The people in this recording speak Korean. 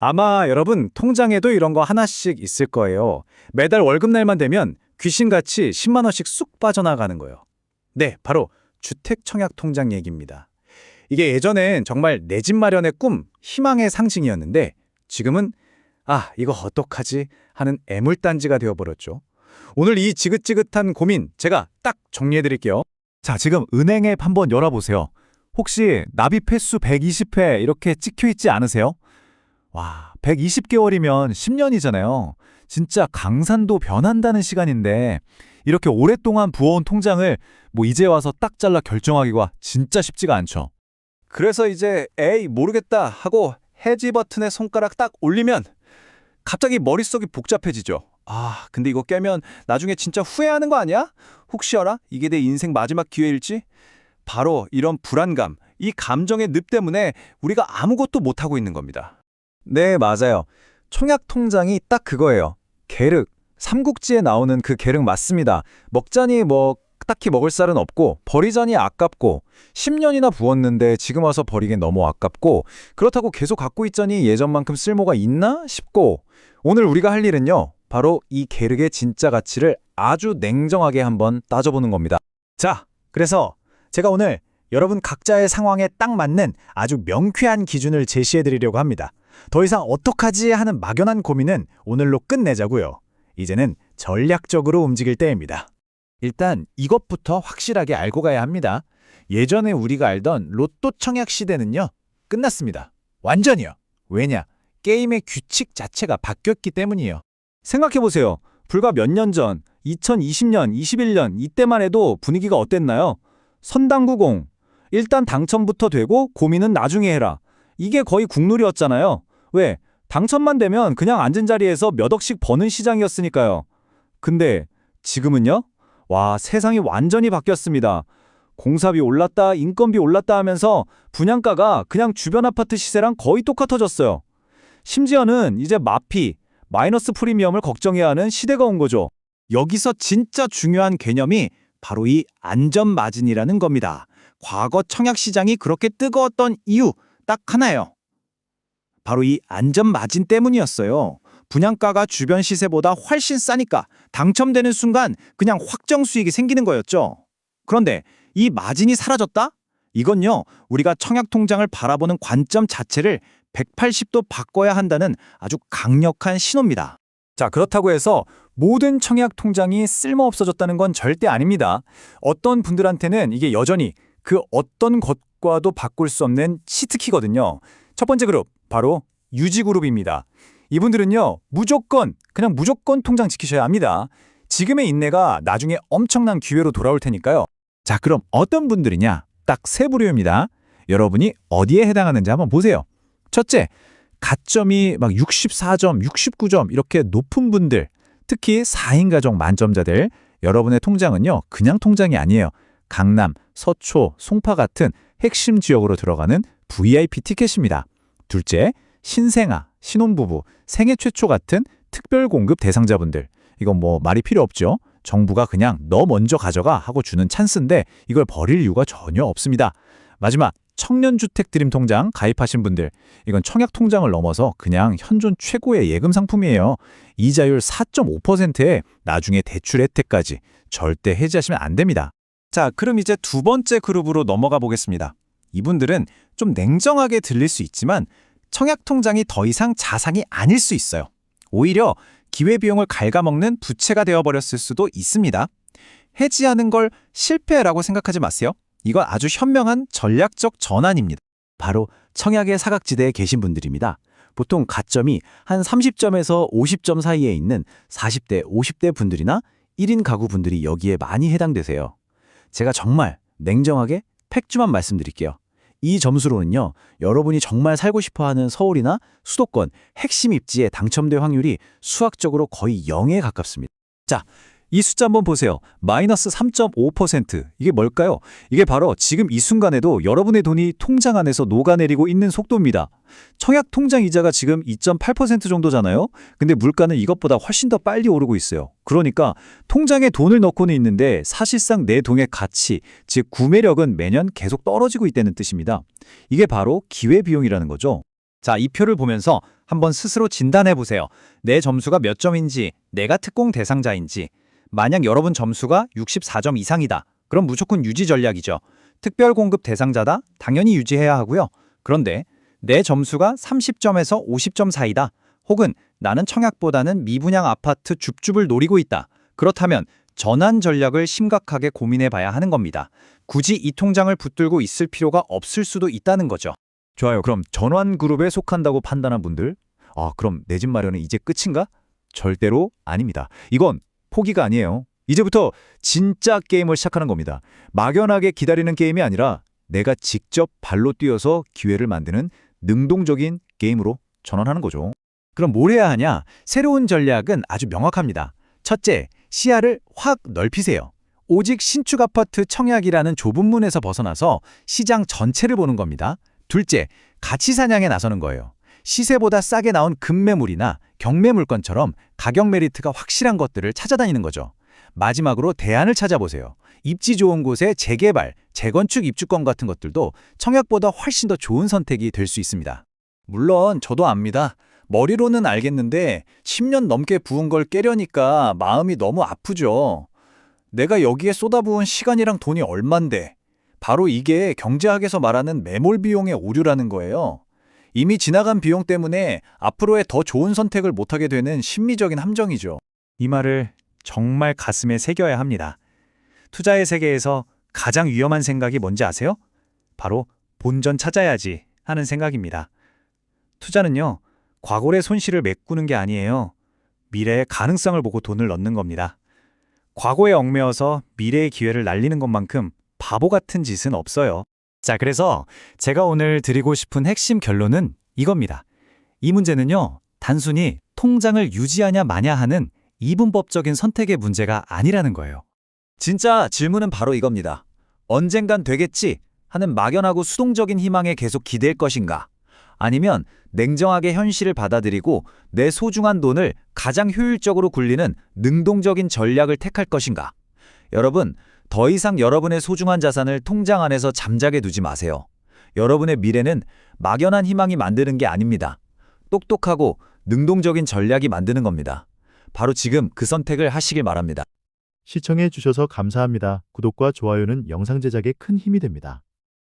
아마 여러분 통장에도 이런 거 하나씩 있을 거예요. 매달 월급날만 되면 귀신같이 10만 원씩 쑥 빠져나가는 거예요. 네, 바로 주택청약통장 얘기입니다. 이게 예전엔 정말 내 집 마련의 꿈, 희망의 상징이었는데 지금은 아, 이거 어떡하지 하는 애물단지가 되어버렸죠. 오늘 이 지긋지긋한 고민 제가 딱 정리해드릴게요. 자, 지금 은행 앱 한번 열어보세요. 혹시 납입 횟수 120회 이렇게 찍혀 있지 않으세요? 와, 120개월이면 10년이잖아요. 진짜 강산도 변한다는 시간인데 이렇게 오랫동안 부어온 통장을 뭐 이제 와서 딱 잘라 결정하기가 진짜 쉽지가 않죠. 그래서 이제 에이 모르겠다 하고 해지 버튼에 손가락 딱 올리면 갑자기 머릿속이 복잡해지죠. 아 근데 이거 깨면 나중에 진짜 후회하는 거 아니야? 혹시 알아? 이게 내 인생 마지막 기회일지? 바로 이런 불안감, 이 감정의 늪 때문에 우리가 아무것도 못하고 있는 겁니다. 네, 맞아요. 청약 통장이 딱 그거예요. 계륵. 삼국지에 나오는 그 계륵 맞습니다. 먹자니 뭐 딱히 먹을 쌀은 없고 버리자니 아깝고 10년이나 부었는데 지금 와서 버리긴 너무 아깝고 그렇다고 계속 갖고 있자니 예전만큼 쓸모가 있나 싶고 오늘 우리가 할 일은요. 바로 이 계륵의 진짜 가치를 아주 냉정하게 한번 따져보는 겁니다. 자, 그래서 제가 오늘 여러분 각자의 상황에 딱 맞는 아주 명쾌한 기준을 제시해 드리려고 합니다. 더 이상 어떡하지 하는 막연한 고민은 오늘로 끝내자고요. 이제는 전략적으로 움직일 때입니다. 일단 이것부터 확실하게 알고 가야 합니다. 예전에 우리가 알던 로또 청약 시대는요. 끝났습니다. 완전히요. 왜냐? 게임의 규칙 자체가 바뀌었기 때문이에요. 생각해보세요. 불과 몇 년 전, 2020년, 21년 이때만 해도 분위기가 어땠나요? 선당구공. 일단 당첨부터 되고 고민은 나중에 해라. 이게 거의 국룰이었잖아요. 왜? 당첨만 되면 그냥 앉은 자리에서 몇 억씩 버는 시장이었으니까요. 근데 지금은요? 와, 세상이 완전히 바뀌었습니다. 공사비 올랐다, 인건비 올랐다 하면서 분양가가 그냥 주변 아파트 시세랑 거의 똑같아졌어요. 심지어는 이제 마피, 마이너스 프리미엄을 걱정해야 하는 시대가 온 거죠. 여기서 진짜 중요한 개념이 바로 이 안전마진이라는 겁니다. 과거 청약시장이 그렇게 뜨거웠던 이유 딱 하나예요. 바로 이 안전마진 때문이었어요. 분양가가 주변 시세보다 훨씬 싸니까 당첨되는 순간 그냥 확정 수익이 생기는 거였죠. 그런데 이 마진이 사라졌다? 이건요, 우리가 청약 통장을 바라보는 관점 자체를 180도 바꿔야 한다는 아주 강력한 신호입니다. 자, 그렇다고 해서 모든 청약 통장이 쓸모 없어졌다는 건 절대 아닙니다. 어떤 분들한테는 이게 여전히 그 어떤 것 과도 바꿀 수 없는 치트키거든요. 첫 번째 그룹, 바로 유지 그룹입니다. 이분들은요, 무조건, 그냥 무조건 통장 지키셔야 합니다. 지금의 인내가 나중에 엄청난 기회로 돌아올 테니까요. 자, 그럼 어떤 분들이냐? 딱 세 부류입니다. 여러분이 어디에 해당하는지 한번 보세요. 첫째, 가점이 막 64점, 69점 이렇게 높은 분들, 특히 4인 가족 만점자들, 여러분의 통장은요, 그냥 통장이 아니에요. 강남, 서초, 송파 같은 핵심 지역으로 들어가는 VIP 티켓입니다. 둘째, 신생아, 신혼부부, 생애 최초 같은 특별 공급 대상자분들. 이건 뭐 말이 필요 없죠. 정부가 그냥 너 먼저 가져가 하고 주는 찬스인데 이걸 버릴 이유가 전혀 없습니다. 마지막, 청년주택 드림 통장 가입하신 분들. 이건 청약 통장을 넘어서 그냥 현존 최고의 예금 상품이에요. 이자율 4.5%에 나중에 대출 혜택까지 절대 해지하시면 안 됩니다. 자, 그럼 이제 두 번째 그룹으로 넘어가 보겠습니다. 이분들은 좀 냉정하게 들릴 수 있지만 청약 통장이 더 이상 자산이 아닐 수 있어요. 오히려 기회비용을 갉아먹는 부채가 되어버렸을 수도 있습니다. 해지하는 걸 실패라고 생각하지 마세요. 이건 아주 현명한 전략적 전환입니다. 바로 청약의 사각지대에 계신 분들입니다. 보통 가점이 한 30점에서 50점 사이에 있는 40대, 50대 분들이나 1인 가구 분들이 여기에 많이 해당되세요. 제가 정말 냉정하게 팩주만 말씀드릴게요. 이 점수로는요, 여러분이 정말 살고 싶어 하는 서울이나 수도권 핵심 입지에 당첨될 확률이 수학적으로 거의 0에 가깝습니다. 자, 이 숫자 한번 보세요. 마이너스 3.5%. 이게 뭘까요? 이게 바로 지금 이 순간에도 여러분의 돈이 통장 안에서 녹아내리고 있는 속도입니다. 청약 통장 이자가 지금 2.8% 정도잖아요? 근데 물가는 이것보다 훨씬 더 빨리 오르고 있어요. 그러니까 통장에 돈을 넣고는 있는데 사실상 내 돈의 가치, 즉 구매력은 매년 계속 떨어지고 있다는 뜻입니다. 이게 바로 기회비용이라는 거죠. 자, 이 표를 보면서 한번 스스로 진단해 보세요. 내 점수가 몇 점인지, 내가 특공 대상자인지. 만약 여러분 점수가 64점 이상이다. 그럼 무조건 유지 전략이죠. 특별 공급 대상자다? 당연히 유지해야 하고요. 그런데 내 점수가 30점에서 50점 사이다. 혹은 나는 청약보다는 미분양 아파트 줍줍을 노리고 있다. 그렇다면 전환 전략을 심각하게 고민해 봐야 하는 겁니다. 굳이 이 통장을 붙들고 있을 필요가 없을 수도 있다는 거죠. 좋아요. 그럼 전환 그룹에 속한다고 판단한 분들? 아, 그럼 내 집 마련은 이제 끝인가? 절대로 아닙니다. 이건 포기가 아니에요. 이제부터 진짜 게임을 시작하는 겁니다. 막연하게 기다리는 게임이 아니라 내가 직접 발로 뛰어서 기회를 만드는 능동적인 게임으로 전환하는 거죠. 그럼 뭘 해야 하냐? 새로운 전략은 아주 명확합니다. 첫째, 시야를 확 넓히세요. 오직 신축 아파트 청약이라는 좁은 문에서 벗어나서 시장 전체를 보는 겁니다. 둘째, 가치 사냥에 나서는 거예요. 시세보다 싸게 나온 급매물이나 경매 물건처럼 가격 메리트가 확실한 것들을 찾아다니는 거죠. 마지막으로 대안을 찾아보세요. 입지 좋은 곳의 재개발, 재건축 입주권 같은 것들도 청약보다 훨씬 더 좋은 선택이 될 수 있습니다. 물론 저도 압니다. 머리로는 알겠는데 10년 넘게 부은 걸 깨려니까 마음이 너무 아프죠. 내가 여기에 쏟아부은 시간이랑 돈이 얼만데 바로 이게 경제학에서 말하는 매몰 비용의 오류라는 거예요. 이미 지나간 비용 때문에 앞으로의 더 좋은 선택을 못하게 되는 심리적인 함정이죠. 이 말을 정말 가슴에 새겨야 합니다. 투자의 세계에서 가장 위험한 생각이 뭔지 아세요? 바로 본전 찾아야지 하는 생각입니다. 투자는요, 과거의 손실을 메꾸는 게 아니에요. 미래의 가능성을 보고 돈을 넣는 겁니다. 과거에 얽매여서 미래의 기회를 날리는 것만큼 바보 같은 짓은 없어요. 자, 그래서 제가 오늘 드리고 싶은 핵심 결론은 이겁니다. 이 문제는요, 단순히 통장을 유지하냐 마냐 하는 이분법적인 선택의 문제가 아니라는 거예요. 진짜 질문은 바로 이겁니다. 언젠간 되겠지 하는 막연하고 수동적인 희망에 계속 기댈 것인가? 아니면 냉정하게 현실을 받아들이고 내 소중한 돈을 가장 효율적으로 굴리는 능동적인 전략을 택할 것인가? 여러분, 더 이상 여러분의 소중한 자산을 통장 안에서 잠자게 두지 마세요. 여러분의 미래는 막연한 희망이 만드는 게 아닙니다. 똑똑하고 능동적인 전략이 만드는 겁니다. 바로 지금 그 선택을 하시길 바랍니다. 시청해 주셔서 감사합니다. 구독과 좋아요는 영상 제작에 큰 힘이 됩니다.